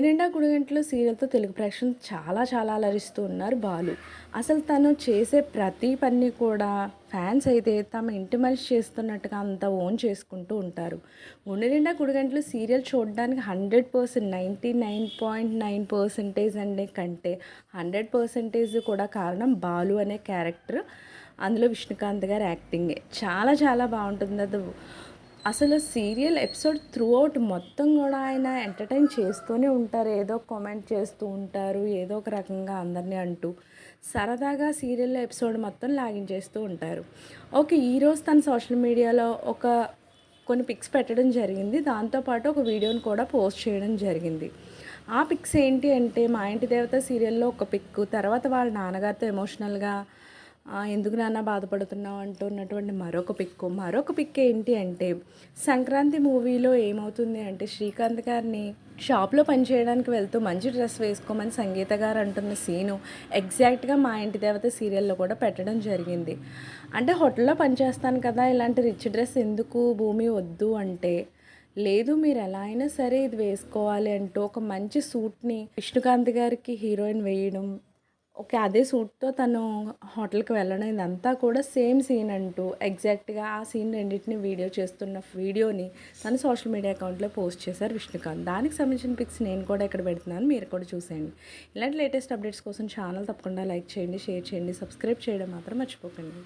గుండె నిండా గుడిగంటలు సీరియల్తో తెలుగు ప్రేక్షకులు చాలా చాలా అలరిస్తూ ఉన్నారు బాలు. అసలు తను చేసే ప్రతి పని కూడా ఫ్యాన్స్ అయితే తమ ఇంటి మనిషి చేస్తున్నట్టుగా అంత ఓన్ చేసుకుంటూ ఉంటారు. గుండె నిండా గుడిగంటలు సీరియల్ చూడడానికి hundred percent ninety nine point nine percentage అనే కంటే హండ్రెడ్ పర్సెంటేజ్ కూడా కారణం బాలు అనే క్యారెక్టర్. అందులో విష్ణుకాంత్ గారి యాక్టింగే. చాలా చాలా బాగుంటుంది. అది అసలు సీరియల్ ఎపిసోడ్ త్రూ అవుట్ మొత్తం కూడా ఆయన ఎంటర్టైన్ చేస్తూనే ఉంటారు. ఏదో కామెంట్ చేస్తూ ఉంటారు. ఏదో ఒక రకంగా అందరినీ అంటూ సరదాగా సీరియల్ ఎపిసోడ్ మొత్తం లాగించేస్తూ ఉంటారు. ఓకే ఈరోజు తన సోషల్ మీడియాలో ఒక కొన్ని పిక్స్ పెట్టడం జరిగింది. దాంతోపాటు ఒక వీడియోని కూడా పోస్ట్ చేయడం జరిగింది. ఆ పిక్స్ ఏంటి అంటే మా ఇంటి దేవత సీరియల్లో ఒక పిక్ తర్వాత వాళ్ళ నాన్నగారితో ఎమోషనల్గా ఎందుకు నాన్న బాధపడుతున్నావు అంటున్నటువంటి మరొక పిక్ మరొక పిక్ ఏంటి అంటే సంక్రాంతి మూవీలో ఏమవుతుంది అంటే శ్రీకాంత్ గారిని షాప్లో పనిచేయడానికి వెళ్తూ మంచి డ్రెస్ వేసుకోమని సంగీత గారు అంటున్న సీను ఎగ్జాక్ట్గా మా ఇంటి దేవత సీరియల్లో కూడా పెట్టడం జరిగింది. అంటే హోటల్లో పనిచేస్తాను కదా ఇలాంటి రిచ్ డ్రెస్ ఎందుకు భూమి వద్దు అంటే లేదు మీరు ఎలా అయినా సరే ఇది వేసుకోవాలి అంటూ ఒక మంచి సూట్ని విష్ణుకాంత్ గారికి హీరోయిన్ వేయడం ఓకే అదే సూట్తో తను హోటల్కి వెళ్ళడం ఇదంతా కూడా సేమ్ సీన్ అంటూ ఎగ్జాక్ట్గా ఆ సీన్ రెండింటిని వీడియో చేస్తున్న వీడియోని తను సోషల్ మీడియా అకౌంట్లో పోస్ట్ చేశారు విష్ణుకాంత్. దానికి సంబంధించిన పిక్స్ నేను కూడా ఇక్కడ పెడుతున్నాను మీరు కూడా చూసేయండి. ఇలాంటి లేటెస్ట్ అప్డేట్స్ కోసం ఛానల్ తప్పకుండా లైక్ చేయండి షేర్ చేయండి సబ్స్క్రైబ్ చేయడం మాత్రం మర్చిపోకండి.